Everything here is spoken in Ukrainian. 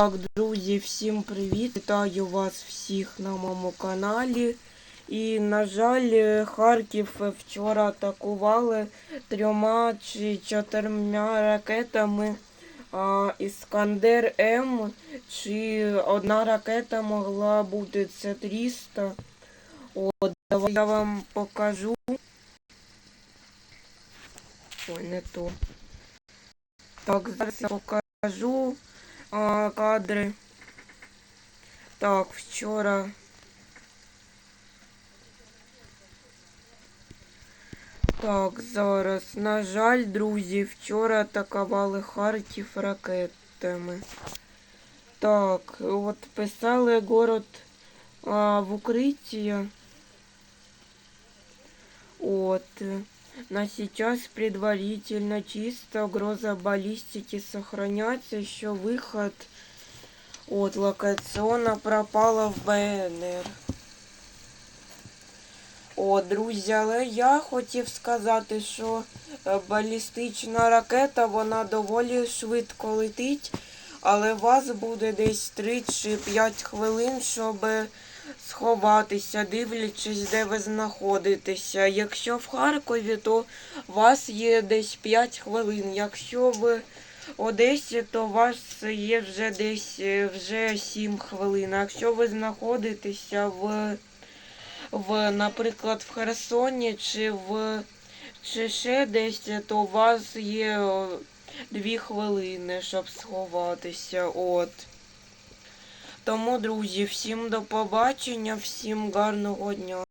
Так, друзі, всім привіт! Вітаю вас всіх на моєму каналі. І, на жаль, Харків вчора атакували трьома чи чотирма ракетами а, Іскандер М. Чи одна ракета могла бути це 300. От, давай я вам покажу. Ой, не то. Так, зараз я покажу а, кадри. Так, вчора. Так, зараз. На жаль, друзі, вчора атакували Харків ракетами. Так, от писали город а, в укрытие. Вот. На сейчас предварительно чисто угроза баллистики сохраняется. Еще выход от локаціона пропала в БНР. О, друзі, але я хотів сказати, що балістична ракета, вона доволі швидко летить, але у вас буде десь 3 чи 5 хвилин, щоб сховатися, дивлячись, де ви знаходитеся. Якщо в Харкові, то у вас є десь 5 хвилин. Якщо в Одесі, то у вас є вже десь е, вже 7 хвилин. А якщо ви знаходитеся в, в наприклад, в Херсоні чи в чи ще десь, то у вас є о, 2 хвилини, щоб сховатися. От. Тому, друзі, всім до побачення, всім гарного дня.